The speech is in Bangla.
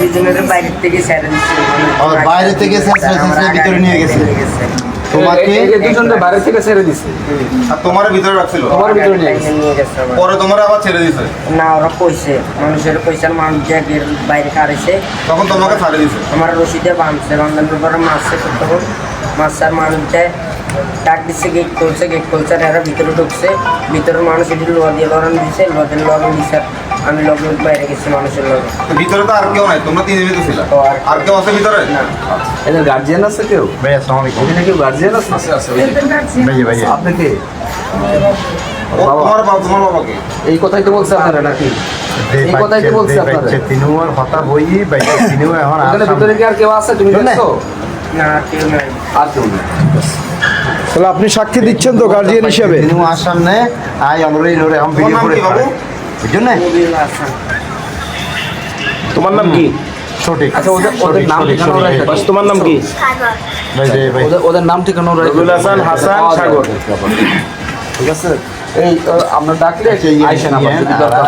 থেকে বাইরে থেকে ভিতরে নিয়ে গেছে। তোমাকে? বাইরে থেকে ছেড়ে দিছে। আর তোমার ভিতরে রাখছিল? তোমার ভিতরে নিয়ে গেছে। পরে তোমার আবার ছেড়ে দিছে? না ওরা কইছে মানুষের পয়সার মানুষ যে বাইরে কারেছে। তখন তোমাকে ছাড়ে দিছে? আমার রশিদে বাঁধছে বাঁধানোর পরে মারছে তখন মাছার মানুষটা ডাক দিচ্ছে গেট খুলছে গেট খুলছে আর এরা ভিতরে ঢুকছে। ভিতরের মানুষ এটি লোয়া দিয়ে লড়ান দিছে লোয়া দিয়ে লড়ান দিছে আর আমি লগে বাইরে গেছি মানুষের লগে। ভিতরে তো আর কেউ নাই তোমরা তিনজনই তো ছিল। আর- কেউ আছে ভিতরে? না। এদের গার্জিয়ান আছে কেউ? ভাই আসসালামু আলাইকুম। এখানে কেউ গার্জিয়ান আছে? আছে আছে ভাই ভাই আপনি কে? তোমার বাবা তোমার বাবাকে এই কথাই তো বলছে আপনারা নাকি? এই কথাই তো বলছে আপনারা। তিনুয়ার কথা বই বাইকে তিনুয়া এখন ভিতরে কি আর কেউ আছে তুমি দেখছ? আর কেউ নেই। তাহলে আপনি সাক্ষী দিচ্ছেন তো গার্জিয়ান হিসেবে? তিনু আসার নে আই অলরেডি নরে আম তোমার ভিডিও করে তোমার নাম কি? সঠিক আচ্ছা ওদের ওদের নাম ঠিকানা। তোমার নাম কি? ভাই যে ভাই। ওদের ওদের নাম ঠিকানা রবিউল হাসান, হাসান, সাগর। ঠিক আছে? এই আমরা ডাকলে আচ্ছা, আইসেন আমার যদি দরকার